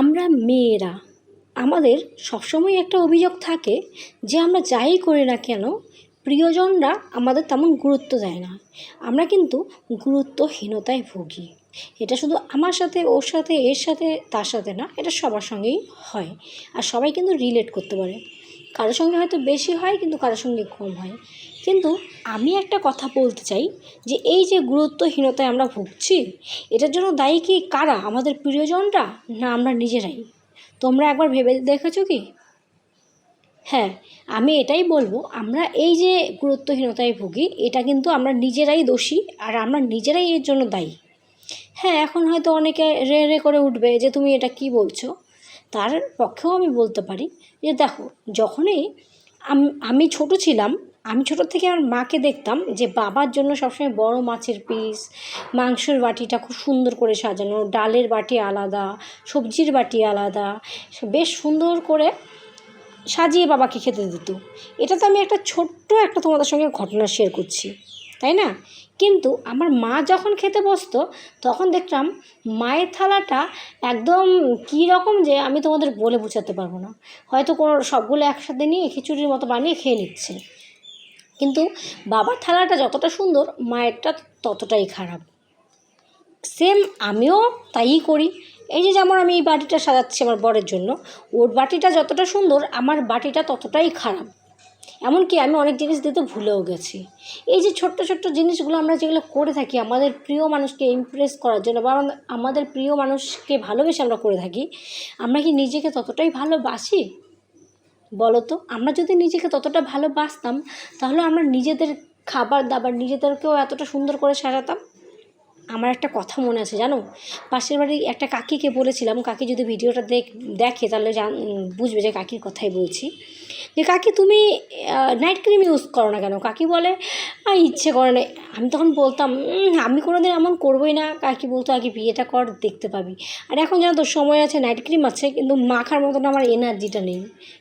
আমরা মেয়েরা, আমাদের সবসময় একটা অভিযোগ থাকে যে আমরা যাই করি না কেন, প্রিয়জনরা আমাদের তেমন গুরুত্ব দেয় না। আমরা কিন্তু গুরুত্বহীনতায় ভুগি। এটা শুধু আমার সাথে, ওর সাথে, এর সাথে, তার সাথে না, এটা সবার সঙ্গেই হয়। আর সবাই কিন্তু রিলেট করতে পারে। কারোর সঙ্গে হয়তো বেশি হয়, কিন্তু কারোর সঙ্গে কম হয়। কিন্তু আমি একটা কথা বলতে চাই যে, এই যে গুরুত্বহীনতায় আমরা ভুগছি, এটার জন্য দায়ী কি কারা? আমাদের প্রিয়জনরা না আমরা নিজেরাই? তোমরা একবার ভেবে দেখেছ কি? হ্যাঁ আমি এটাই বলব, আমরা এই যে গুরুত্বহীনতায় ভুগি, এটা কিন্তু আমরা নিজেরাই দোষী, আর আমরা নিজেরাই এর জন্য দায়ী। হ্যাঁ এখন হয়তো অনেকে রে রে করে উঠবে যে, তুমি এটা কি বলছো? তার পক্ষেও আমি বলতে পারি যে দেখো, যখনই আম- ছোট ছিলাম, আমি ছোটো থেকে আমার মাকে দেখতাম যে বাবার জন্য সবসময় বড় মাছের পিস, মাংসের বাটিটা খুব সুন্দর করে সাজানো, ডালের বাটি আলাদা, সবজির বাটি আলাদা, বেশ সুন্দর করে সাজিয়ে বাবাকে খেতে দিত। এটা তো আমি একটা ছোট্ট একটা তোমাদের সঙ্গে ঘটনা শেয়ার করছি। তাই না? কিন্তু আমার মা যখন খেতে বসতো, তখন দেখতাম মায়ের থালাটা একদম কী রকম যে আমি তোমাদের বলে বোঝাতে পারব না। হয়তো কোনো সবগুলো একসাথে নিয়ে খিচুড়ির মতো বানিয়ে খেয়ে নিচ্ছে। কিন্তু বাবার থালাটা যতটা সুন্দর, মায়েরটা ততটাই খারাপ। সেম আমিও তাই করি। এই যে যেমন আমি এই বাটিটা সাজাচ্ছি আমার বরের জন্য, ওর বাটিটা যতটা সুন্দর, আমার বাটিটা ততটাই খারাপ। এমনকি আমি অনেক জিনিস দিতে ভুলেও গেছি। এই যে ছোট্ট ছোট্ট জিনিসগুলো আমরা যেগুলো করে থাকি, আমাদের প্রিয় মানুষকে ইমপ্রেস করার জন্য বা আমাদের- প্রিয় মানুষকে ভালোবেসে আমরা করে থাকি, আমরা কি নিজেকে ততটাই ভালোবাসি? বলো তো আমরা যদি নিজেকে ততটা ভালোবাসতাম, তাহলে আমরা নিজেদের খাবার দাবার নিজেদেরকেও এতটা সুন্দর করে সাজাতাম? আমার একটা কথা মনে আছে জানো? পাশের বাড়ির একটা কাকিকে বলেছিলাম কাকি যদি ভিডিওটা দেখ দেখে তাহলে জান বুঝবে যে কাকির কথাই বলছি। যে কাকি তুমি নাইট ক্রিম ইউজ করো না কেন? কাকি বলে "আ, ইচ্ছে করে না। আমি তখন বলতাম আমি কোনো দিন এমন করবোই না। কাকি বলতো আগে বিয়েটা কর দেখতে পাবি। আর এখন জানো তো সময় আছে নাইট ক্রিম আছে কিন্তু মাখার মতন আমার এনার্জিটা নেই।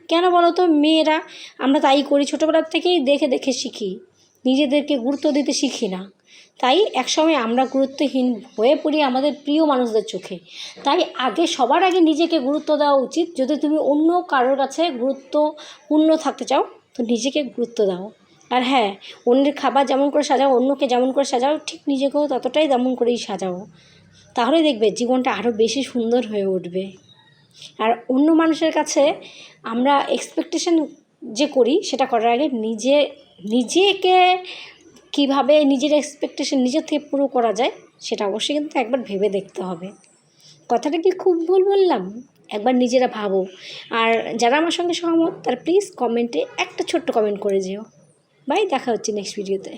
কেন বলো তো মেয়েরা আমরা তাই করি ছোটোবেলার থেকেই দেখে দেখে শিখি। নিজেদেরকে গুরুত্ব দিতে শিখি না। তাই একসময় আমরা গুরুত্বহীন হয়ে পড়ি আমাদের প্রিয় মানুষদের চোখে। তাই আগে সবার আগে নিজেকে গুরুত্ব দেওয়া উচিত। যদি তুমি অন্য কারোর কাছে গুরুত্বপূর্ণ থাকতে চাও, তো নিজেকে গুরুত্ব দাও। আর হ্যাঁ অন্যের খাবার যেমন করে সাজাও, অন্যকে যেমন করে সাজাও, ঠিক নিজেকেও ততটাই তেমন করেই সাজাও। তাহলে দেখবে জীবনটা আরও বেশি সুন্দর হয়ে উঠবে। আর অন্য মানুষের কাছে আমরা এক্সপেকটেশন যে করি, সেটা করার আগে নিজে, নিজেকে কীভাবে নিজের এক্সপেকটেশন নিজের থেকে পুরো করা যায়, সেটা অবশ্যই কিন্তু একবার ভেবে দেখতে হবে। কথাটা কি খুব ভুল বললাম? একবার নিজেরা ভাবো। আর যারা আমার সঙ্গে সহমত, তারা প্লিজ কমেন্টে একটা ছোট্ট কমেন্ট করে যেও। বাই দেখা হচ্ছে নেক্সট ভিডিওতে